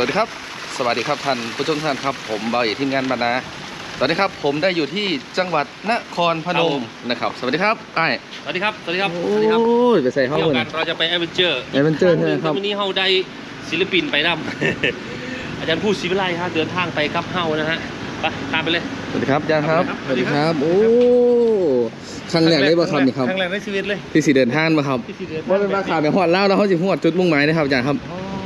สวัสดีครับ สวัสดีครับท่านผู้ชมทุกท่านครับ ผมเบาเอกทีมงานบรรณาตอนนี้ครับผมได้อยู่ที่จังหวัดนครพนมนะครับ สวัสดีครับไอ้ายสวัสดีครับ สวัสดีครับโอสวัสดีครับ้ยไปใส่ห้องเที่ยวเลกัยนเราจะไปแอดเวนเจอร์แอดเวนเจอร์ใช่ไหมครับวันนี้เฮาได้ศิลปินไปนำอาจารย์ผู้ศิวิไลฮะเดินทางไปกับเฮานะฮะไปตามไปเลย สวัสดีครับอาจารย์ครับ สวัสดีครับ โอ้ครั้งแรกได้บ่ครับนี่ครับ ครั้งแรกในชีวิตเลย ที่สีเดินทางมาครับที่สิเดินทางว่าเป็นราคาไปฮอดแล้วแล้วเขาจะฮอดจุดมุ่งหมายนะครับอาจารย์ครับ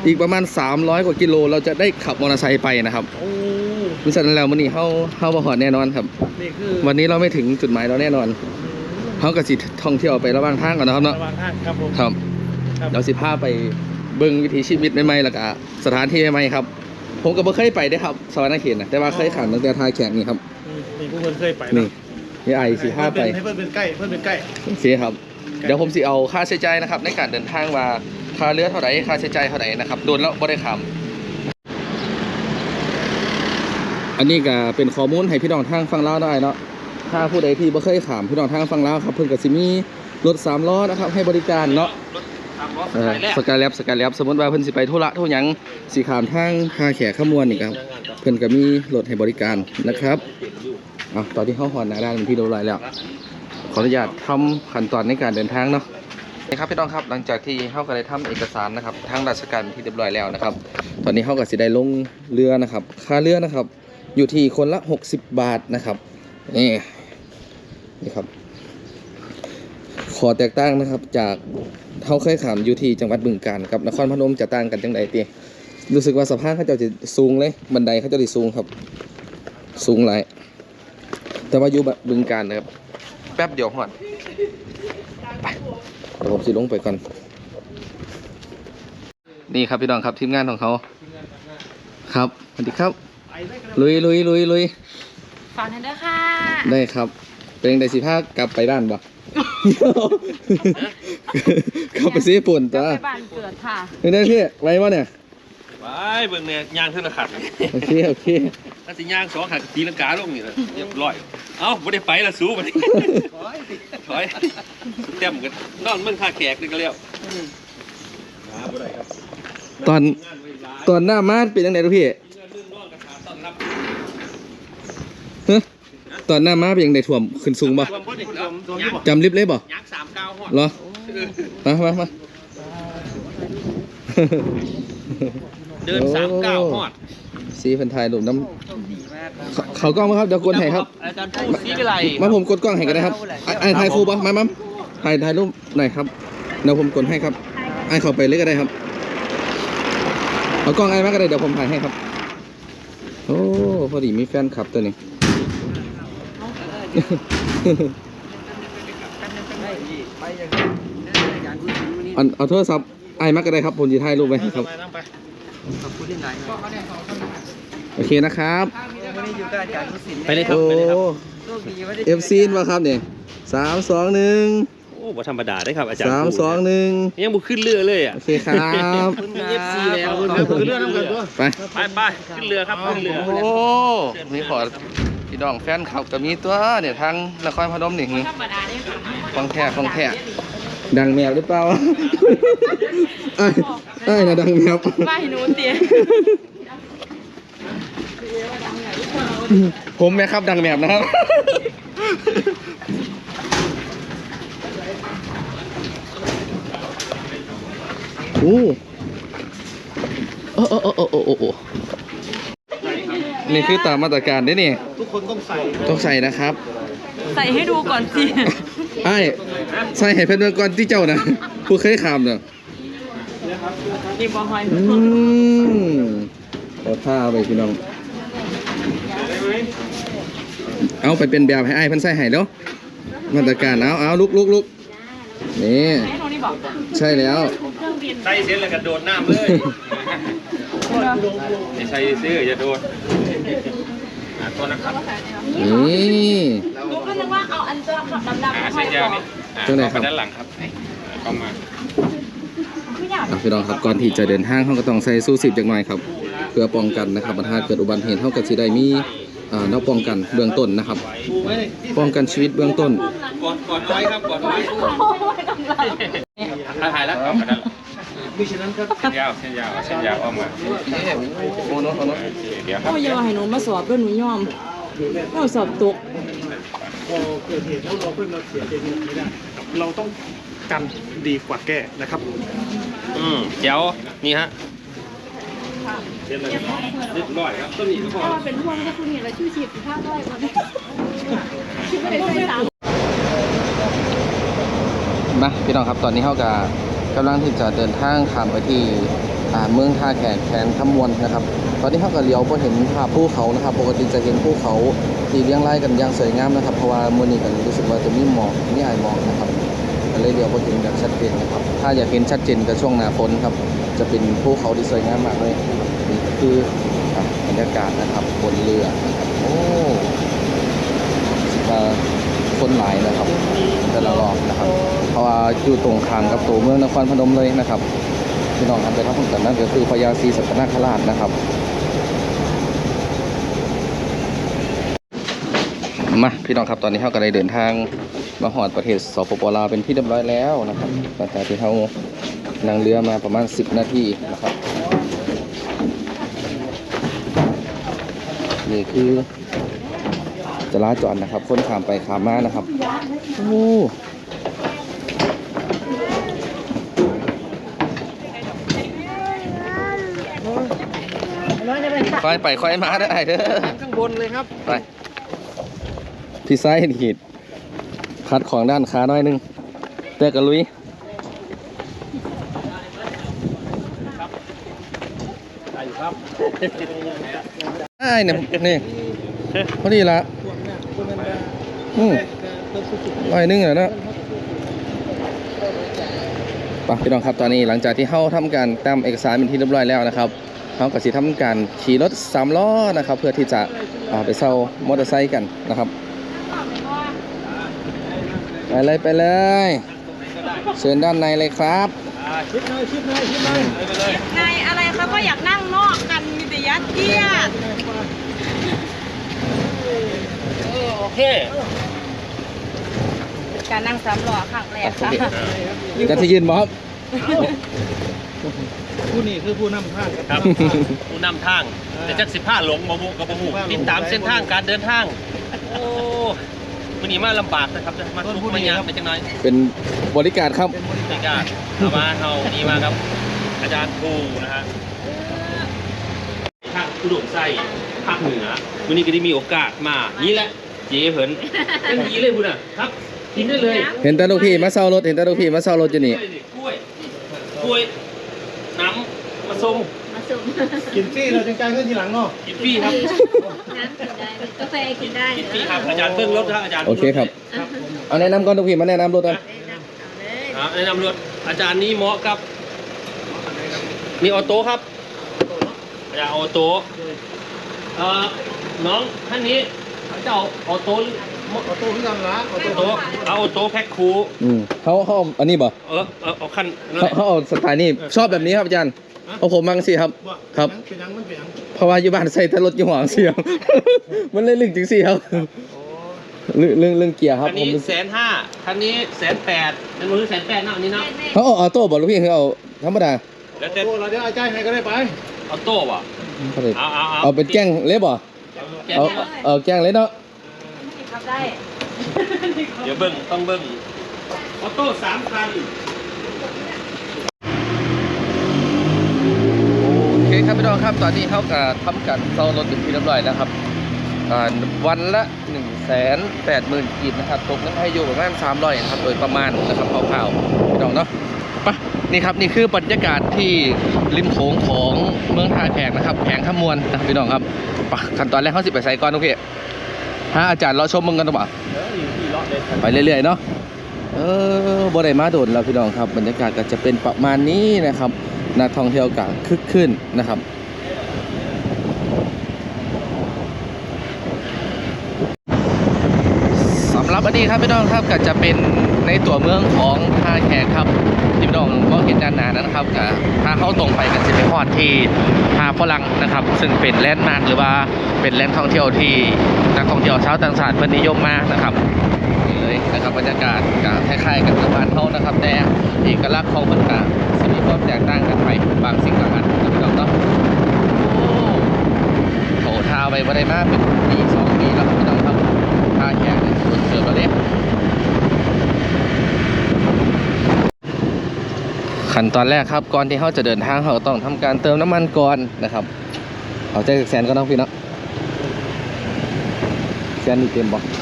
อีกประมาณ 300 กว่ากิโล เราจะได้ขับมอเตอร์ไซค์ไปนะครับโอ้มิฉะนั้นแล้ววันนี้เขาเขาบ่ฮอดแน่นอนครับ นี่คือวันนี้เราไม่ถึงจุดหมายเราแน่นอนเขาก็สิท่องเที่ยวไประหว่างทางก่อนนะครับเนาะระหว่างทางครับผมครับครับเราสิพาไปเบิ่งวิถีชีวิตใหม่ๆแล้วก็สถานที่ใหม่ๆครับ ผมก็บ่เคยไปได้อครับสวรรค์เขตนะแต่ว่าเคยขันตั้งแต่ทายแขกนี่ครับอืมนี่ผู้คนเคยไปนี่นี่ไอสิพาไปให้เพื่อนเป็นใกล้เพื่อนเป็นใกล้โอเคครับ เดี๋ยวผมสิเอาค่าใช้จ่ายนะครับ ในการเดินทางว่า ค่าเรือเท่าไหร่ค่าใช้จ่ายเท่าไหร่นะครับโดนแล้วบ่ได้คำอันนี้ก็เป็นข้อมูลให้พี่น้องทางฟังลาวได้เนาะถ้าผู้ใดที่บ่เคยขามพี่น้องทางฟังลาวครับเพิ่นก็สิมีรถสามล้อนะครับให้บริการเนาะรถสามล้อสเออกายแรกสกายแลบสกายแลบสมมติว่าเพิ่นสิไปธุระทุหยังสิขามทางคาแขกขมวนนี่ครับเพิ่นก็มีรถให้บริการนะครับอะตอนที่เข้าหอนหน้าด้านเป็นที่เรียบร้อยแล้ว ขออนุญาตทำขั้นตอนในการเดินทางเนาะ นี่ครับพี่น้องครับหลังจากที่เข้าก็ได้ทำเอกสารนะครับทางราชการที่เรียบร้อยแล้วนะครับ ตอนนี้เข้าก็สิได้ลงเรือนะครับ ค่าเรือนะครับ อยู่ที่คนละ 60 บาทนะครับนี่นี่ครับ ขอแตกต่างนะครับจากเขาเคยขามอยู่ที่จังหวัดบึงกาฬกับนครพนมจะต่างกันจังใดตีรู้สึกว่าสะพานเขาจะสูงเลยบันไดเขาจะด้สูงครับ สูงหลายแต่ว่าอยู่บึงกาฬนะครับ แป๊บเดียวหอด ดี๋ยวผมสิลงไปก่อนนี่ครับพี่น้องครับทีมงานของเขา ครับสวัสดีครับ ลุยลุยลุยลุยฝากหน่อยด้วยค่ะได้ครับ เป็นยังไงสิพากลับไปบ้านบ่ กลับไปซื้อญี่ปุ่นจะจ้าไปบ้านเกิดค่ะเป็นไงพี่ไว้บ่เนี่ยไปเบิ่งเนี่ยยางเท่าละขัดโอเคโอเคถ้าสิยางสองขัดตีลังกาลงนี่นะเรียบร้อย เอ้าบ่ได้ไปละสู้บัดนี้ถอยเต็มกันนอนเมืองท่าแขกนี่ก็แล้วตอนตอนหน้ามาดเป็นยังไงลูกพี่ฮะตอนหน้ามาเป็นยังไงถ่วมขึ้นสูงบ่รวมพอดีแล้วยางจำลิฟต์เลยบ่ยางสามเก้าหอดเหรอมามามาเดินสามเก้าหอดสีเพิ่นถ่ายรูปน้ำ เขากล้องมาครับเดี๋ยวกดให้ครับอาจารย์ผู้ศรีวิไลมาผมกดกล้องให้กันนะครับไอ้ไอ้ถ่ายครูปะมามาถ่ายถ่ายรูปหน่อยครับเดี๋ยวผมกดให้ครับไอ้เข้าไปเลยก็ได้ครับเอากล้องไอ้มาก็ได้เดี๋ยวผมถ่ายให้ครับ โอ้พอดีมีแฟนคลับตัวนี้อันเอาโทรศัพท์ไอ้มาก็ได้ครับผมจะถ่ายรูปไว้ให้ครับโอเคนะครับ ไปเลยครับ โอ้ไปเลยครับเอฟซีนวะครับเนี่ยสามสองหนึ่งโอ้บ่ธรรมดาได้ครับอาจารย์สามสองหนึ่งยังบุขึ้นเรือเลยอะโอเคครับมีเอฟซีแล้วขึ้นเรือน้ำกันตัวไปไปไปขึ้นเรือครับขึ้นเรือโอ้มีขอพี่น้องแฟนคลับก็มีตัวเนี่ยทางนครพนมนี่หึธรรมดาเนี่ยค่ะของแท้ของแท้ดังแมวหรือเปล่าไอ้ไอ้ยนะดังแมวว่าให้หนูเตี๋ย ผมแม่ครับดังแมวนะครับ โอ้โอ้โอ้โอ้โอ้โอ้โอ้นี่คือตามมาตรการเด้นี่ ทุกคนต้องใส่ ต้องใส่นะครับ ใส่ให้ดูก่อนสิไอ้ใส่ให้เพื่อนเบิ่งก่อนที่เจ้านะผู้เคยขามเนาะนี่บอหอยอืมเอาท่าไปพี่น้อง เอาไปเป็นแบบให้ไอ้ายเพิ่นใส่ให้แล้วมาตรการเอาเอาลุกลุกลุกนี่ให้ตรงนี้บอกใช่แล้วเครื่องบินใส่เสร็จแล้วก็โดดน้ำเลย ไม่ใช่ซื้ออย่าโดดอะตัวนะครับนี่หนูก็นึกว่าเอาอันตัวขับดำๆอ่ามาห้ใส่อยยาก่อนี่นอะตรงไหนครับเข้าปด้านหลังครับเข้ามาไม่อยากอะพี่น้องครับก่อนที่จะเดินทางเขาก็ต้องใส่สู้สิบจักหน่อยครับ เพื่อป้องกันนะครับถ้าเกิดอุบัติเหตุเขาก็สิได้มีอ่า แนวป้องกันเบื้องต้นนะครับ ป้องกันชีวิตเบื้องต้น กดกดไว้ครับกดไว้โอ้ยกำลังถ่ายแล้วครับมิฉะนั้นครับเส้นยาวเส้นยาวเส้นยาวออกมาเอ๊ะโอ้โหโอ้โหโอเคเดี๋ยวครับโอ้ยอย่าให้หนูมาสอบด้วยหนูยอมหนูสอบตกพอเกิดเหตุแล้วเราเพิ่งมาเสียใจไม่ได้เราต้องกันดีกว่าแก้นะครับ อืมเดี๋ยวนี่ฮะ เส้นไรเรียบร้อยครับต้นนี้ก็พอถ้าเป็นพวงกถ้าคุณเห็นแล้วชื่อฉีดผ้าด้วันนี้ชื่อไม่ได้ใส่ตาม มาพี่น้องครับตอนนี้เขากกำลังที่จะเดินทางข้ามไปที่อ่าเมืองท่าแขกแขนขมวนนะครับ ตอนนี้เขาก็เลี้ยวพอเห็นภาพภูเขานะครับ ปกติจะเห็นภูเขาที่เรียงรายกันอย่างสวยงามนะครับเพราะว่ามื่อนี้กันรู้สึกว่าจะมีหมอกมีไอหมอกนะครับก็เลยเลี้ยวพอเห็นแบบชัดเจนนะครับถ้าอยากเห็นชัดเจนก็ช่วงหน้าฝนครับจะเป็นภูเขาที่สวยงามมากเลย คือบรรยากาศนะครับบนเรือโอ้คนหลายนะครับแต่ละรอบนะครับ เพราะว่าอยู่ตรงข้ามกับตัวเมืองนครพนมเลยนะครับพี่น้องครับไปทั้งหมดนั่นก็คือพญาศรีสัตนคราชนะครับมาพี่น้องครับตอนนี้เราก็ได้เดินทางมาหอดประเทศสปปลาวเป็นที่เรียบร้อยแล้วนะครับหลังจากที่เรานั่งเรือมาประมาณ 10 นาทีนะครับ นี่คือจราจรนะครับคนข้ามไปข้ามมานะครับโอ้ค่อยไปค่อยมาได้เด้อข้างบนเลยครับไปพี่ไซน์ขีดคัดของด้านขาน้อยหนึงแต่กระลุยได้อยู่ครับ ไอ้ายเนี่ยนี่พอดีละอืมน้อยหนึงเหรอเนาะไปพี่น้องครับตอนนี้หลังจากที่เข้าทำการตามเอกสารเป็นที่เรียบร้อยแล้วนะครับเขาก็สิทำการขี่รถสามล้อนะครับ เพื่อที่จะอ่าไปเซามอเตอร์ไซค์กันนะครับไปเลยไปเลยเชิญด้านในเลยครับ ชิดเลยชิดเลยชิดเลยนายอะไรเขาก็อยากนั่งนอกกันมีแต่ยัดเยียดโอเคการนั่งซ้ำหล่อครั้งแรกค่ะจะที่ยืนบครับผู้นี่คือผู้นำทางครับผู้นำทางแต่จักสิบห้าหลงมาบุกับบุติดตามเส้นทางการเดินทางโอ้ มันนี้มาลำบากนะครับมาทุกข์มายากไปจังหน่อยเป็นบริการครับนี่ก็เอามาเฮานี่มาครับ อาจารย์ครูนะฮะภาคอุดมไส้ภาคเหนือวันนี้ก็ได้มีโอกาสมา นี่แหละเจ๊เผินเป็นดีเลยคุณอะครับกินได้เลย เห็นแต่ลูกพี่มาเซารถเห็นแต่ลูกพี่มาเซารถอยู่นี่กล้วยกล้วยน้ำมาส้ม มาสุ่มกินฟรีเราจังใจายเงินทีหลังเนาะกินฟรีครับน้ำกินได้กาแฟกินได้กินฟรีครับอาจารย์เบิ้งรถครับอาจารย์โอเคครับเอาแนะนำก่อนลูกพี่มาแนะนำรถกันครับแนะนำรถอาจารย์นี้เหมาะกับมีออโต้ครับอาจารย์ออโต้เอ่อน้องท่านนี้เจ้าออโต้หรือออโต้ขึ้นกันละอออโต้อโต้เอาออโต้แพ็คคูลอืมเขาเขาเอาอันนี้บ่เออเออเอาขั้นนั่นเขาแหละเขาเอาสไตล์นี้ชอบแบบนี้ครับอาจารย์ เอาผมมังสิครับว่าครับ เป็นยังมันเป็นยังเพราะว่าอยู่บ้านใส่แต่รถยี่ห้อเสียงมันเลยลึกจริงสิครับเรื่องเรื่องเรื่องเกียร์ครับคันผมนี้แสนห้าคันนี้แสนแปดเป็นมือแสนแปดนะอันนี้นะเขาเอาออโต้บ่ลูกพี่คือเอาธรรมดาแล้วแต่โอ้เราเดี๋ยวเอาใจายให้ก็ได้ไปออโต้ป่ะเขาเลยเอาเอาเอาเอาเป็นแกล้งเล็บบ่แกะเอานี่เอาแกล้งเล็บเนาะขับได้ เดี๋ยวเบิ้งต้องเบิ้งออโต้สามคัน โอเคครับ พี่น้องครับตอนนี้เขาก็ทำการเซารถเป็นที่เรียบร้อยแล้วครับวันละ1นึ่งแสนแปดหมื่นกีบนะครับตกเงินให้อยู่ประมาณ300นะครับโดยประมาณนะครับคร่าๆพี่น้องเนาะไปะนี่ครับนี่คือบรรยากาศที่ริมโขงของเมืองท่าแขกนะครับแขงขมวนนะครับพี่น้องครับไปะขั้นตอนแรกเขาสิไปใส่ก่อนทุกพี่ฮะอาจารย์เราชมมึงกันตัวบ่าเอเลาะเลไปเรื่อยๆเนาะเออบ่ได้มาโดดแล้วพี่น้องครับ บรรยากาศก็จะเป็นประมาณนี้นะครับ นักท่องเที่ยวก็คึกขึ้นนะครับสำหรับอันนี้ครับพี่น้องครับก็จะเป็นในตัวเมืองของท่าแขกครับที่พี่น้องก็เห็นด้านหน้านั้นครับก็ถ้าเข้าตรงไปก็จะไปฮอดที่ท่าฝรั่งนะครับ ซึ่งเป็นแลนด์มาร์คหรือว่าเป็นแหล่งท่องเที่ยวที่นักท่องเที่ยวชาวต่างชาติเพิ่นนิยมมากนะครับนี่เลยนะครับบรรยากาศก็คล้ายๆกับบ้านเฮานะครับ แต่เอกลักษณ์ของเพิ่นก็สิ ความแตกต่างกันไปบางสิ่งบางอันนะพี่น้องเนาะโอ้โถทาไปบ่ได้มาเป็นปีสองปีแล้วพี่น้องครับทาแขกเนี่ยสุดเสือประเด็ขั้นตอนแรกครับก่อนที่เขาจะเดินทางเขาต้องทำการเติมน้ำมันก่อนนะครับเอาใจแสนก็ต้องพี่เนาะแสนนี่เต็มบ่ยัง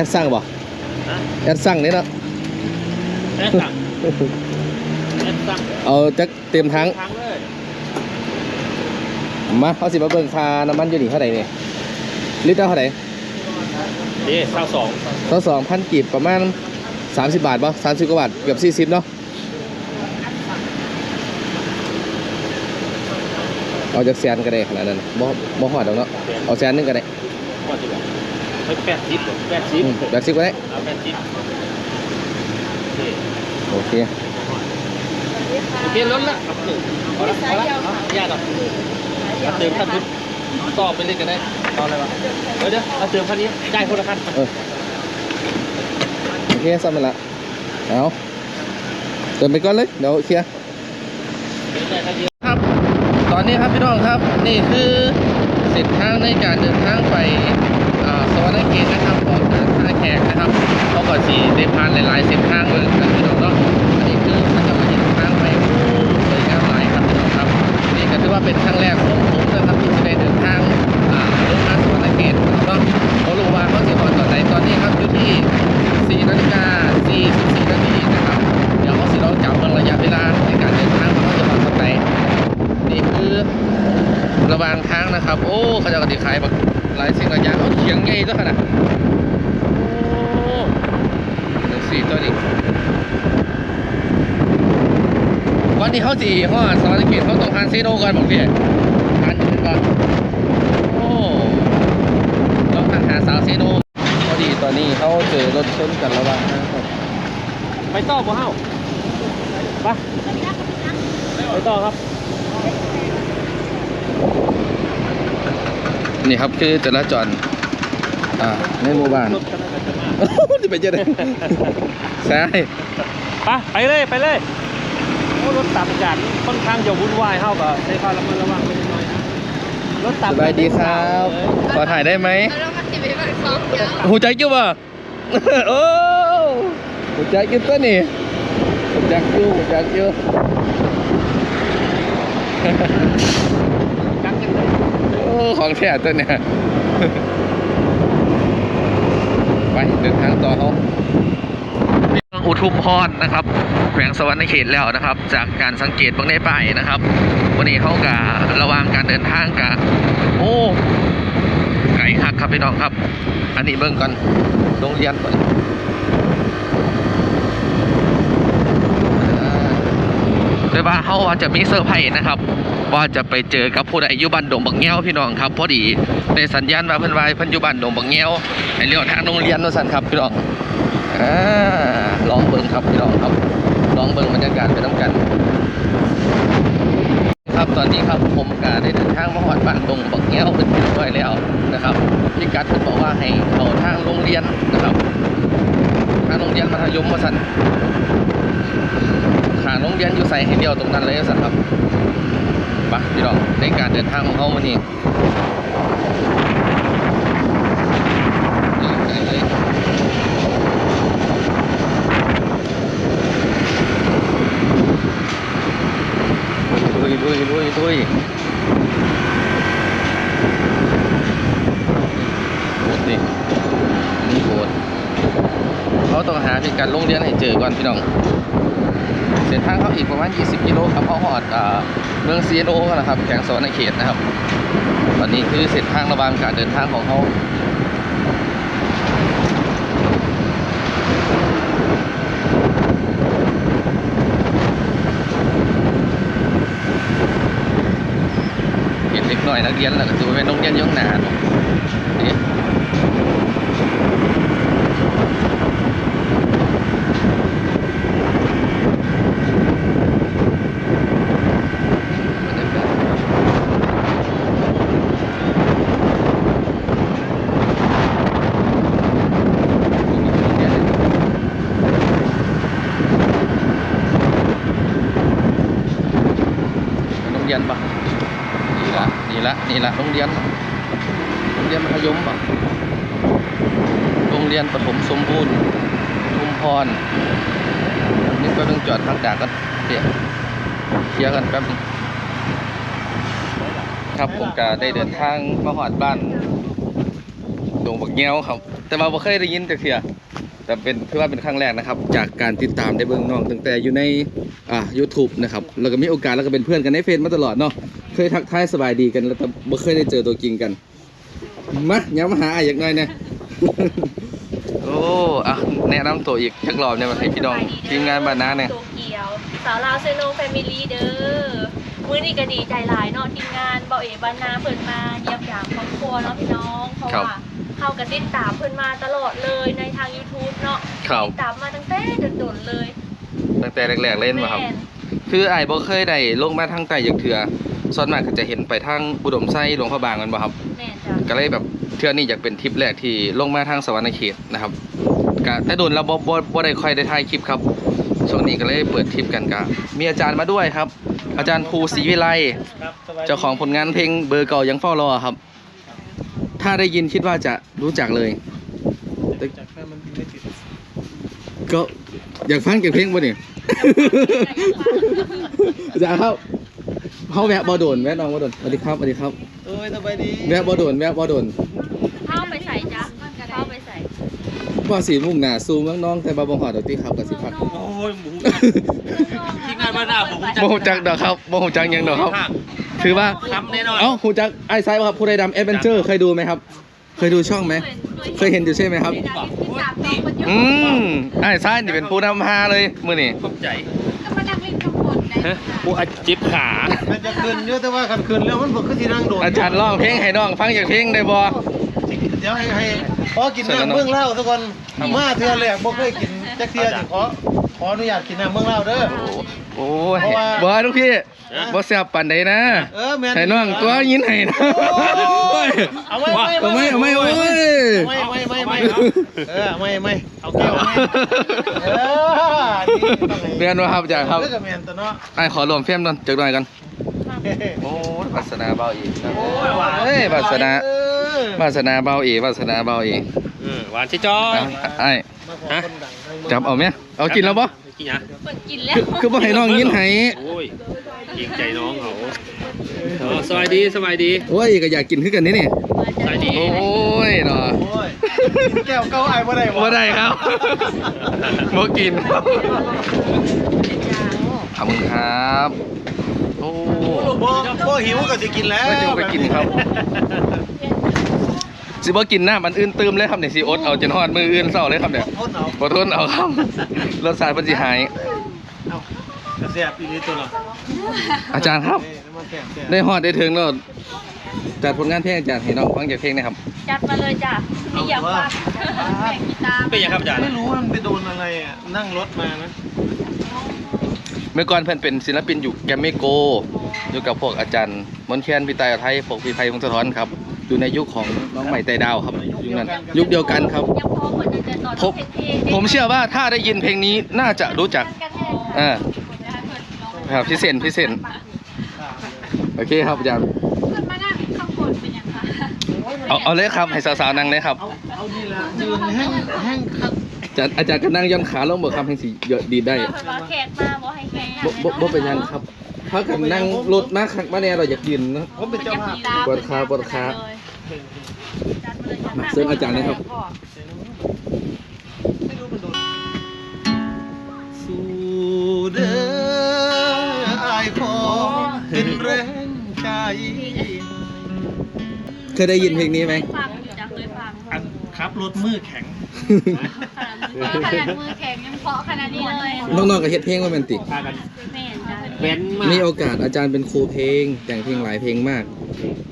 อดสั่งบ่ฮะแอดสั่งนี่เนาะแอดสั่งแอดสั่งเอาจักเต็มทั้งทั้งเลยมาเขาสิมาเบิ่งค่าน้ำมันอยู่นี่เท่าไหร่นี่ลิตรละเท่าไหร่นี่เท่าสองก็สองพันกีบประมาณสามสิบบาทป่ะสามสิบกว่าบาทเกือบสี่สิบเนาะเอาจากแสนก็ได้ขนาดนั้นบ่บ่หอดดอกเนาะเอาแสนหนึงก็ได้ก่อนดีกว่าเฮ้ย แปดสิบแปดสิบอืมแบบสิบก็ได้เอาแปดสิบโอเคโอเคโอเคล้นละเอาหนึ่งพอละพอละเอาญาติเอาเอาเติมขั้นทุนต่อไปเลยกันได้ต่ออะไรวะเดี๋ยวเดี๋ยวเอาเติมคันนี้จ่ายคนละคันเออโอเคซ้ำมันละเอาเติมไปก่อนเลยเดี๋ยวเคลียร์จ่ายคันเดียวครับ ตอนนี้ครับพี่น้องครับนี่คือเส้นทางในการเดินทางไป อ่าสวรรค์เกตนะครับออกจากท่าแขกนะครับเขาก็สีได้ผ่านหลายๆเส้นทางเลยนะพี่น้องเนาะอันนี้คือเขาจะมาเห็นทางไปสวยงามหลายครับพี่น้องครับนี่ก็ถือว่าเป็นครั้งแรกของผมนะครับที่จะได้เดินทางอ่าลงมาสวรรค์เกตนะครับเขารู้ว่าเขาจะมาตอนไหนตอนนี้ครับอยู่ที่4นาฬิกา44นาทีนะครับเดี๋ยวเขาสิลองจับเบิ่งระยะเวลาในการเดินทางว่าเขาจะมาตอนไหนนี่คือระหว่างทางนะครับ โอ้เขาจะกระดิขายแบบ หลายสิ่งหลายอย่างเอาเคียงใหญ่ซะขนาดโอ้สี่ตัวนี้ก่อนที่เขาสี่ห้อสอนเกตเขาต้องทานซีโนก่อนบอกพี่ทานก่อนโอ้ต้องทานหาสาวซีโนพอดีตอนนี้เขาเจอรถชนกันระหว่างทางครับไปต่อบ่เฮ้าไปไปต่อครับ นี่ครับคือจราจรอ่าในหมู่บ้านรถคันนั้นจะมาจะไปเจอได้ใช่ไปไปเลยไปเลยโอ้รถตับจากค่อนข้างจะวุ่นวายเท่ากับใช้ความระมัดระวังไปนิดหน่อยนะรถตับสบายดีครับขอถ่ายได้ไหมแล้วก็ติดไปแบบสองเยอะหูใจกิ้วป่ะโอ้หูใจกิ้วตัวนี่หูใจกิ้วหูใจกิ้ว กักกันเลย โอ้ ของแท้ตัวเนี่ย ไปเดินทางต่อเขาเมืองอุทุมพรนะครับแขวงสวรรณเขตแล้วนะครับ จากการสังเกตเบางในป้ายนะครับ วันนี้เขากับระว่างการเดินทางกับโอ้ไก่คักครับพี่น้องครับ อันนี้เบิ่งก่อนโรงเรียนก่อน โดยว่าเขาว่าจะมีเซอร์ไพรส์นะครับ ว่าจะไปเจอกับผู้ใดอยู่บ้านดงบักแง้วพี่น้องครับพอดีในสัญญาณว่าเพิ่นว่าเพิ่นอยู่บ้านดงบักแง้วให้เลี้ยวทางโรงเรียนว่าซั่นครับพี่น้องอ่าลองเบิ่งครับพี่น้องครับลองเบิ่งบรรยากาศไปน้ำกัน ครับตอนนี้ครับผมก็ได้เดินทางมาฮอดบ้านดงบักแง้วเป็นที่เรียบร้อยแล้วนะครับพี่กัดเพิ่นบอกว่าให้เข้าทางโรงเรียนนะครับทางโรงเรียนมัธยมว่าซั่น ขางโรงเรียนอยู่ใส่ให้เดียวตรงนั้นเลยว่าซั่นครับปะพี่น้องในการเดินทางของเขาวันนี้ดุยดุยดุยดุยโบสถ์ดินี่โบสถ์เขาต้องหาพิกัดโรงเรียนให้เจอก่อนพี่น้อง เส้นทางเขา อีกประมาณ 20 กิโลครับเขาะหอดอ่าเมืองซีโนนะครับแขวงสวรรณเขตนะครับ ตอนนี้คือเส้นทางระหว่างการเดินทางของเขาเห็นเล็กหน้อยนักเรียนแล้วก็ถือว่าเป็นโรงเรียนยงหนาเนาะนี่บรรยากาศ รียนปะนี่ละ นี่ละนี่ละโรงเรียน โรงเรียนมัธยมปะโรงเรียนประถมสมบูรณ์ชุมพรนี่ก็ต้องจอดพักจากกันเดี๋ยวเคลียร์กันแป๊บนึงครับผมก็ได้เดินทางมาหอดบ้านดงบักเงี้ยวครับ แต่ว่าบ่เคยได้ยินจากเทียแต่เป็นคือว่าเป็นครั้งแรกนะครับ จากการติดตามได้เบิ่งนองตั้งแต่อยู่ในอ่า YouTube นะครับแล้วก็มีโอกาสแล้วก็เป็นเพื่อนกันในเฟซมาตลอดเนาะ เคยทักทายสบายดีกันแล้วแต่บ่เคยได้เจอตัวจริงกันมาย้ำมาหาอ้ายอย่างน้อยเนี่ยโอ้อะแนะนำตัวอีกจักรอบเนี่ยมาให้พี่น้องทีมงานบ้านนาเนี่ย โตเกียวสาวลาวเซโนแฟมิลี่เด้อมื้อนี้ก็ดีใจหลายเนาะทีมงานเบาเอ๋บ้านนาเพิ่นมาเยี่ยมยามครอบครัวเนาะพี่น้องเพราะครับ ว่าเข้ากันติดตามเพิ่นมาตลอดเลยในทาง YouTube เนาะครับติดตามมาตั้งแต่โดนๆเลยตั้งแต่แรกๆเล่นมาครับ แม่นคือไอ้ายบ่เคยได้ลงมาทางใต้อย่างเถื่อ ส่วนมากก็จะเห็นไปทางอุดมไส้หลวงพระบางกันบ่ครับ แม่นจ้ะก็เลยแบบเทื่อนี้อยากเป็นทริปแรกที่ลงมาทางสวรรณเขตนะครับก็แต่โดนเราบ่บ่บ่ได้ค่อยได้ถ่ายคลิปครับ ช่วงนี้ก็เลยเปิดทริปกันก็มีอาจารย์มาด้วยครับ อาจารย์ภูศรีวิไล ครับสบยดีเจ้าของผลงานเพลงเบอร์เก่ายังเฝ้ารอครับ ถ้าได้ยินคิดว่าจะรู้จักเลย จากแค่มันไม่ติดก็อยากฟังเกี่ยวกับเพลงบ่นี่อาจารย์ครับ เขาแวะบ่โดนแวะน้องบ่โดนสวัสดีครับสวัสดีครับเอ้ยสบายดีแวะบ่โดนแวะบ่โดนเข้าไปใส่จ้ะเข้าไปใส่ว่าสีมุ่งหน้าสู่เมืองน้องแต่บ่บ่ฮอดดอกติครับก็สิพักโอ้ยหมูทีมงานบ้านหน้าผมบ่ฮู้จักดอกครับบ่ฮู้จักหยังดอกครับคือว่าทำแน่นอนเอ้าฮู้จักไอ้ไซบ่ครับผู้ใดดำแอดเวนเจอร์เคยดูไหมครับ เคยดูช่องไหมเคยเห็นอยู่ใช่ไหมครับติดตามน้องคนอยู่อืมไอ้ไซนี่เป็นผู้นำพาเลยมื้อนี้ขอบใจ ฮะผู้อาจิบขามันจะคืนเยอะแต่ว่าคันคืนแล้วมันบอกขึ้นที่นั่งโดดอาจารย์ร้องเพลงให้น้องฟังจากเพลงได้บ่เดี๋ยวให้ให้ขอกินน้ำเมืองเล่าสักคนมาเทือแรกบ่เคยกินจักเทือสิขอขออนุญาตกินน้ำเมืองเล่าเด้อโอ้ยเพราะว่าบ่ทุกพี่บ่แซ่บปานใดนะเออแม่นให้น้องตัวยินให้นะโอ้ยเอาไม่เอาไม่เอาไม่โอ้ยไม่ ไม่ไม่ไม่เออไม่ไม่เอาแก้วไม่เออนี่ต้องให้เรียนว่าครับอาจารย์ครับเออกับแม่นตัวเนาะไอ้ขอรวมเฟรมกันจักหน่อยกันโอ้ยวาสนาเบาอีกนะเฮ้ยวาสนาเออวาสนาเบาอีกวาสนาเบาอีกเออหวานชิจ้อยอะไอ้มาขอคนดังทางมืจับเอาไหมเอากินแล้วปะกินยังเปิดกินแล้วคือคือบ่ให้น้องยินให้โอ้ยเกรงใจน้องเขาเออสบายดีสบายดีโอ้ยก็อยากกินคือกันนี่นี่สบายดีโอ้ยเนาะโอ้ยกินแก้วเก้าไอ้บ่ได้บ่ได้ครับบ่กินครับขอบคุณครับ โอ้บ่บ่หิวก็สิกินแล้วก็จะไปกินครับสิบ่กินน้ำมันอื่นเติมเลยครับเนี่ยสิอดเอาจนฮอดมืออื่นเศร้าเลยครับเนี่ยทนเอาบ่ทนเอาครับรสชาติมันสิหายเอากระ แสบอีหลีตัวเนาะอาจารย์ครับเอ้ยน้ำมันแก้มแก้มได้ฮอดได้ถึงแล้วจัดผลงานเพลงอาจารย์ให้น้องฟังจากเพลงหนะครับ จัดมาเลยจ้ะมีอยากฟังแบ่งกีตาร์เป็นยังครับอาจารย์ ไม่รู้ว่ามันไปโดนอะไรอะ นั่งรถมานะ เมื่อก่อนเพิ่นเป็นศิลปินอยู่แกรมมี่โกอยู่กับพวกอาจารย์มนต์แคนพี่ตายไทยพวกพี่ไพพงศธรครับ อยู่ในยุคของน้องใหม่ไต่ดาวครับยุคนั้นยุคเดียวกันครับ ยังพอคนจะตอนผมเพลงผมเชื่อว่าถ้าได้ยินเพลงนี้น่าจะรู้จักเอ่า ครับพี่เซนพี่เซนโอเคครับอาจารย์เพื่อนมานั่งข้างบนเป็นยังไงเอาเอาเลยครับให้สาวๆนั่งเลยครับเอาเอาดีละยืนแห้งแห้งคักอาจารย์อาจารย์ก็นั่งย่อนขาลงเบิกคำเพลงสีเยอะดีได้เพิ่นว่าแขกมาบ่ให้แขกบ่บ่บ่เป็นหยังครับถ้าเกิดนั่งรถมาคักมาแน่เราอยากยืนนะผมเป็นเจ้าภาพปวดขาปวดขามาเชิญอาจารย์เลยครับ ยได้ยินเพลงนี้ไหม ฟังอยู่จ้ะเคยฟังอันครับรถมือแข็งขนาดมือแข็งยังเพาะขนาดนี้เลยน้องๆก็เฮ็ดเพลงว่าแมนติพากันแม่นจ้ะแว้นมามีโอกาสอาจารย์เป็นครูเพลง แต่งเพลงหลายเพลงมาก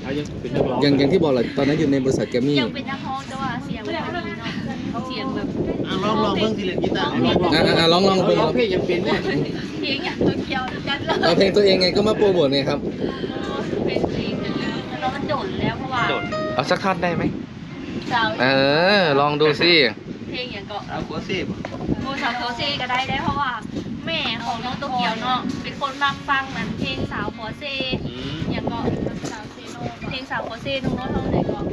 เขายังเป็นนักร้องอย่างอย่างที่บอกแหละตอนนั้นอยู่ในบริษัทแกรมมี่ ยังเป็นนักร้องแต่ว่าเสียงแบบนี้เนาะเสียงแบบอะลองลองเบิ่งทีเล่นกีตาร์อะอะอะลองลองเพลงร้องเพลงยังเป็นเนี่ยเพลงอย่างตัวเกียวจัดเลยเอาเพลงตัวเองไงก็มาโปรโมทไงครับเเอาสักท่อนได้ไหมสาวเออ ลองดูสิเพลงอย่างก็เอาหัวซีบผู้สาวโซเซก็ได้ได้เพราะว่า แม่ของน้องโตเกียวเนาะเป็นคนมักฟังเหมือนเพลงสาวหัวเซอืมสาวโคเซ่นุ่งน้อยเท่าไหร่ก่อน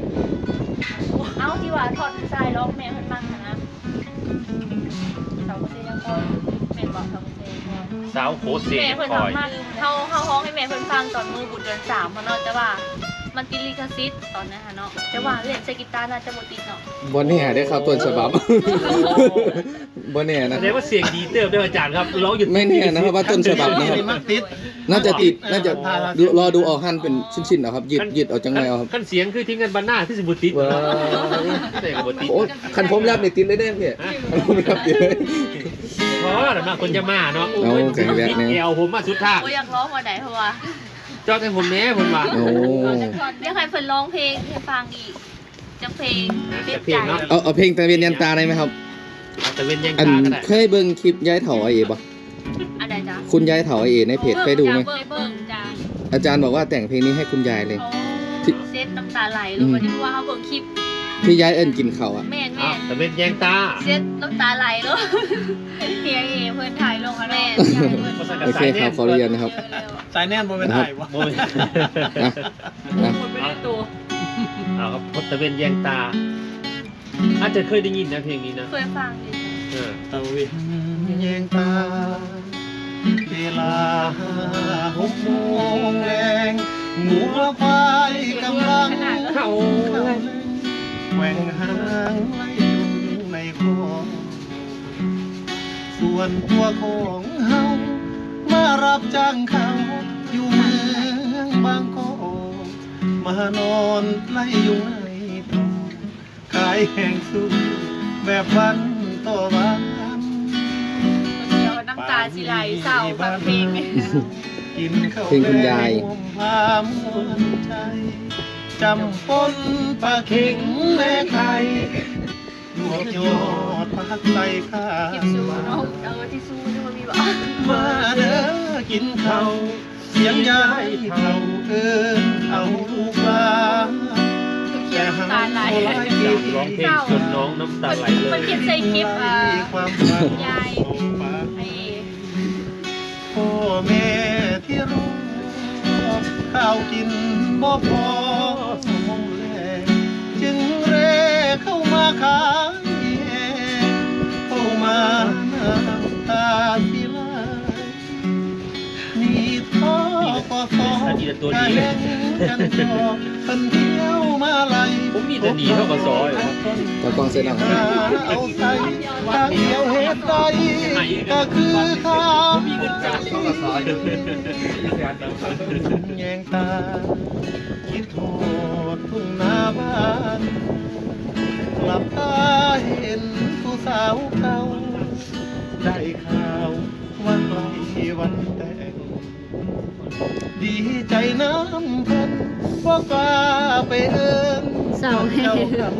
เอ้าที่ว่าทอดทรายร้องแม่เพิ่นฟังนะนะสาวโคเซ่ยังก่อนแม่บอกสาวโคเซ่ก่อนสาวโคเซแม่เพิ่นคอยทำมาเฮาเฮาฮ้องให้แม่เพิ่นฟังตอนมือบุญเดือนสามเพราะเนาะแต่ว่า มันติดลิขสิทธิ์ตอนนั้นฮะเนาะแต่ว่าเล่นใส่กีตาร์น่าจะบ่ติดเนาะบนแน่ได้ครับต้นฉบับ บนแน่นะแสดงว่าเสียงดีเติบด้วยอาจารย์ครับร้องอยู่ไม่แน่นะครับว่าต้นฉบับนะนี่ครับนี่มันติดน่าจะติดน่าจะรอดูออกหั่นเป็นชิ้นๆเอาครับยืดยืดออกจังไงเอาครับขั้นเสียงคือทิ้งกันบันหน้าที่สมบูรณ์ติดว้าวแต่กับบติดโอ้คันผมแรบนี่ติดเลยได้อพี่คันผมแรบติดเลย เพราะแต่มาคนจะมาเนาะโอ้ยเอาแข็งแรงนะ เอวผมมาสุดทางบ่อยากร้องว่าใดเพราะว่า จอดให้ผมแน่ผมมาโอ้อยากให้เพิ่นร้องเพลงให้ฟังอีกจักเพลงติดเพลใจงเนาะเอาเอาเพลงตะเวียนยันตาได้ไหมครับแต่เว้นยังอันตาก็ได้เคยเบิ่งคลิปยายเถาไอเอปะอันใดจ้ะคุณยายเถาไอเอในเพจเคยดูไหมเบิ่งเบิ่งจ้ะอาจารย์บอกว่าแต่งเพลงนี้ให้คุณยายเลยอ๋อที่เซ็ตน้ำตาไหลเลยวันนี้เพราะว่าเขาเบิ่งคลิปที่ยายเอิ้นกินเขาวอะแม่นอ้าแม่วน แต่เว้นยังตาเซ็ตน้ำตาไหลเลยเพียงเอเพิ่นถ่ายลงอะแม่นโอเคครับขอเรียนนะครับ สายแน่นบ่เป็นไห้บ่โอ้ยนะนะหมดไปในตัวเอาครับพดตะเวนแยงตา อาจจะเคยได้ยินนะเพลงนี้นะ เคยฟังดิเออตะเวนแยงตา เวลาหกโมงแรงหมูควายกำลังเข้าแหว่งหางไล่ ยุงในคลองส่วนตัวของเฮามารับจ้างเขาอยู่เมืองบางกอกมานอนไล่ยุงในตรอกขายแห่งสู้แบบวันต่อวันเดียวน้ำตาสิไหลเศร้าฟังเพลงกินข้าวเพลงคุณยายแลงพามวนใจจำปนปลาเข็งแม่ไข่ ลวกยอดผักใส่ข้าเก็บซูเนาะเออที่ซูนี่มันมีบ่มาเด้อกินข้าวเสียงยายเท่าเอินเอาลูกปลาเขียนน้ำตาไหลร้องเพลงจนน้องน้ำตาไหลเลมันยเขียนใส่คลิปอะความฝันยายของป้าไอ้พ่อแม่ที่รู้ข้าวกินบ่พอ ขายเข้ามาน้ำตาสิไหลมีท้อก็ขออันนี้ตัวดีเลยกันจอเพิ่นเที่ยวมาไล่ผมมีแต่หนีเท่ากับซอยครับตะกองเสร็จแล้วครับเอาใส่ทางเดียวเหตุใดก็คือข้ามแยงตา คิดโทษทุ่งนาบ้าน หลับตาเห็นผู้สาวเก่าได้ข่าวว่าใกล้วันแต่ง ดีใจน้ำพิ่นว่ากล้าไปเอิญเศร้าแห้เจ้าง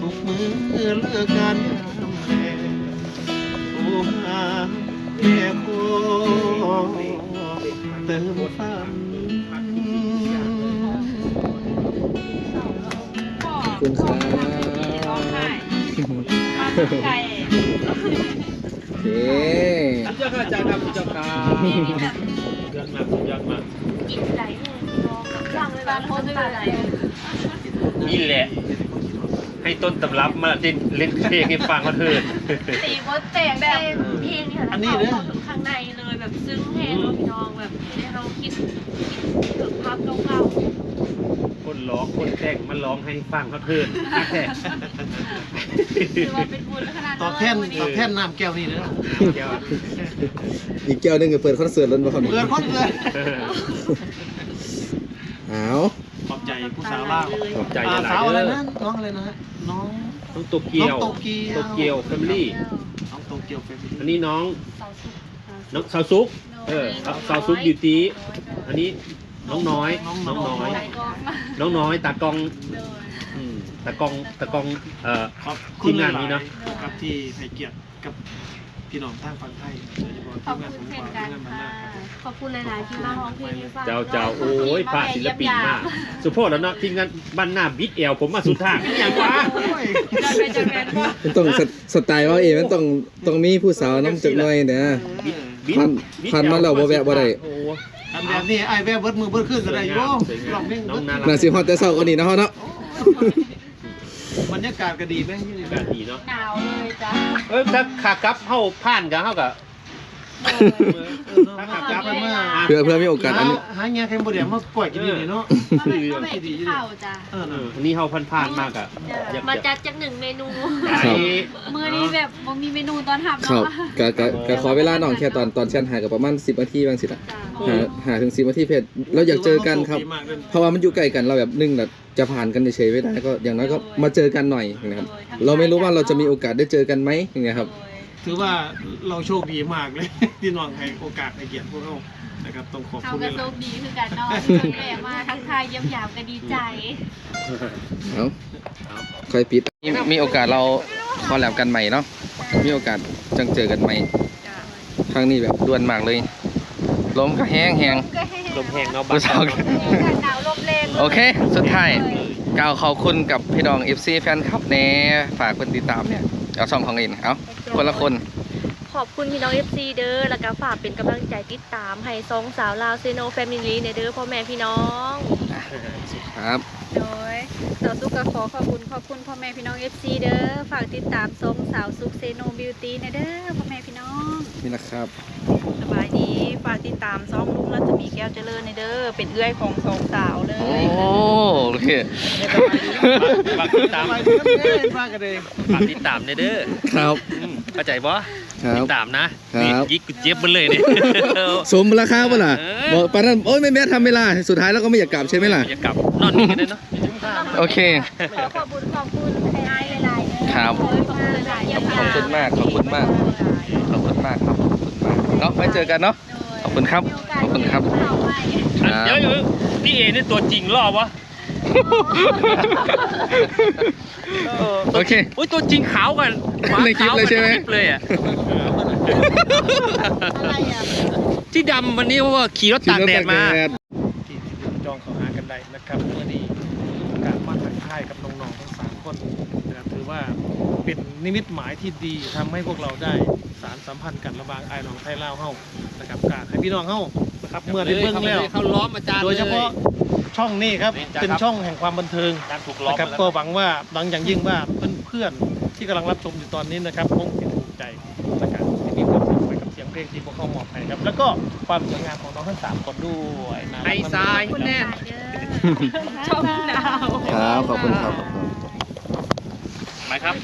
ทุกมือเลิกงานยามแลโอ้หาแม่โคเติมฝัน คุณครับไก่โอเคเจ้าค่ะอาจารย์ครับเจ้าค่ะยอดมากยอดมากกินไหลเลยรอกับฟังเลยบ้านคนไม่เป็นไรนี่แหละให้ต้นตำรับมาเล่นเล่นเพลงให้ฟังมาเถิดตีบดแตกแบบเพลงเนี่ยนะเข้าเข้าถึงข้างในเลยแบบซึ้งแห้งเราพี่น้องแบบให้เราคิดคิดถึงภาพเก่า คนร้องคนแต่งมาร้องให้ฟังเขาเถิดแค่ๆถือว่าเป็นบุญขนาดตอบแทนตอบแทนน้ำแก้วนี่เด้อเดียวอีกแก้วหนึงก็เปิดคอนเสิร์ตแล้วบ่ครับเกินคนเลยอ้าว ขอบใจผู้สาวล่าวขอบใจอ่าหลายสาวอะไรเด้อนะน้องอะไรนะน้องน้องโตเกียวน้องโตเกียวโตเกียวแฟมิลี่ น้องโตเกียวเฟมิอันลี่นี้น้องเสาสุกน้องสาวซุก เออสาวซุกบิวตี้อันนี้ น้องน้อย น้องน้อยใจกองน้องน้อยตากล้องอืมตากล้องตากล้องเอ่อขอบทีมงานนี้เนอะ ครับที่ให้เกียรติกับพี่น้องทางฝั่งไทยโดยเฉพาะขอบทีมงานคุณของเช่นเรากันที่นำมาค่ะหน้าครับ ขอบคุณหลายๆที่มาร้องเพลงให้ฟังเจ้าเจ้าโอ้ยพระศิลปินมาก สุโพธแล้วเนาะทีมงานบ้านหน้าบิดเอลผมมาสุดทางนี่อย่างวะจะเป็นจะเป็นว่า มันต้องสสไตล์ว่าเองมันต้องต้องมีผู้สาวน้ำจักหน่อยเด้อบิดบิดพันบิดพันมาแล้วบ่แวะบ่ได้ โอ้อัน แบบนี้ไอ้แบบเบิดมือเบิดขึ้นก็ได้อยู่ลองเพลงน้อเบิงดน่ารักน่าสิฮอดแต่เช้ากว่านี้เนาะเนาะบรรยากาศก็ดีไหมที่นี่อากาศดีเนาะหนาวเลยจ้ะเอ้ยถ้าขากลับเข้าผ่านกันเข้ากับ ถ้าขับกลับไปเมื่อเพื่อเพื่อมีโอกาสอันนี้หาเงี้ยแค่บ่เดียมาปล่อยกินอยู่นี่เนาะมาแม่กินข้าวจ้ะเออเออนี่เข้าผ่านผ่านๆมากอะมาจัดจักหนึ่งเมนูมื้อนี้แบบบ่มีเมนูตอนหับเนาะก็ก็ก็ขอเวลาน้องแค่ตอนตอนแชทหากับประมาณ10นาทีบางสิล่ะหาหาถึง10นาทีเพจเราอยากเจอกันครับ เพราะว่ามันอยู่ใกล้กันเราแบบนึ่งแบบจะผ่านกันเฉยๆไม่ได้ก็อย่างน้อยก็มาเจอกันหน่อยนะครับเราไม่รู้ว่าเราจะมีโอกาสได้เจอกันไหมอย่างเงี้ยครับ ถือว่าเราโชคดีมากเลย ที่น้องให้โอกาสให้เกียรติพวกเรานะครับต้องขอบเขาคุณก็เลยโชคดีคือกันเนาะแม่มาทักทายเยี่ยมยามก็ดีใจ เอาค่อยปิดมีมีโอกาสเราคอลแลบกันใหม่เนาะมีโอกาสจังเจอกันใหม่ครั้งนี้แบบด่วนมากเลยลมก็แห้งแห้งก็ให้ลมแห้งเนาะผู้สาวหนาวลมแรงโอเค สุดท้าย กล่าวขอบคุณกับพี่น้อง FC แฟนคลับแน่ฝากคนติดตามเนี่ยเอาช่องของเองเอาคนละคน ขอบคุณพี่น้อง FC เด้อแล้วก็ฝากเป็นกำลังใจติดตามให้สองสาวลาวเซโนแฟมิลี่ในเด้อพ่อแม่พี่น้องครับโดยสาวสุกก็ขอขอบคุณขอบคุณพ่อแม่พี่น้อง FC เด้อฝากติดตามส้มสาวสุกเซโนบิวตี้นะเด้อพ่อแม่พี่ น้องนี่นะครับ สบายดีฝากติดตามซ่องลุงรัศมีแก้วเจริญในเด้อเป็นเอื้อยของสองสาวเลโอ้ยโอเคฝากติดตามไปที่นั่นเองฝากกันเองฝากติดตามเด้อครับ อืมเข้าใจปะครัติบ ดตามนะครับ นี่ยิกกูเจ็บมันเลยเนี่ยสมราคาเปะล่ะเออ บอกปานนั้นโอ้ยไม่แม่ทำเวลาสุดท้ายแล้วก็ไม่อยากกลับใช่ไหมล่ะ อย่ากลับนอนนี่กันได้เนาะ โอเค ขอขอบคุณขอบคุณไอ้ไอ้หลายๆเด้อครับ ขอบคุณหลายๆเยี่ยมขอบยามคุณมากขอบคุณมากขอบคุณ มากครับขอบคุณมากเนาะไว้เจอกันเนาะ ขอบคุณครับขอบคุณครับอันเดี๋ยวอยู่พี่เอนี่ตัวจริงรอบวะโอเคอุ้ยตัวจริงขาวกันหมาในคลิปขาวเลยใช่ไหมนคลิปเลยอะอะไรอะ ที่ดำวันนี้เพราะว่าขี่รถตากแดดมาที่จองเขาหากันได้นะครับเมื่อนี้การมาทักทายกับน้องๆทั้งสามคนนะครับถือว่า เป็นนิมิตหมายที่ดีทำให้พวกเราได้สารสัมพันธ์กันระหว่างไอ้น้องไทยลาวเฮานะครับกาให้พี่น้องเฮานะครับเมื่อได้เบิ่งแล้วเขาล้อมอาจารย์โดยเฉพาะช่องนี้ครับนี่จ้ะเป็นครับช่องแห่งความบันเทิงการถูกล้อมนะครับมาแล้วก็หวังว่าหวังอย่างยิ่งว่าเพื่อนๆที่กำลังรับชมอยู่ตอนนี้นะครับคงจะถูกใจนะครับที่มีความสุขไปกับเสียงเพลงที่พวกเขามอบให้ครับแล้วก็ความสวยงามของน้องทั้งสามคนด้วยนะไอ้ทรายคุณแน่ช่องดาวครับขอบคุณครับ ไปครับ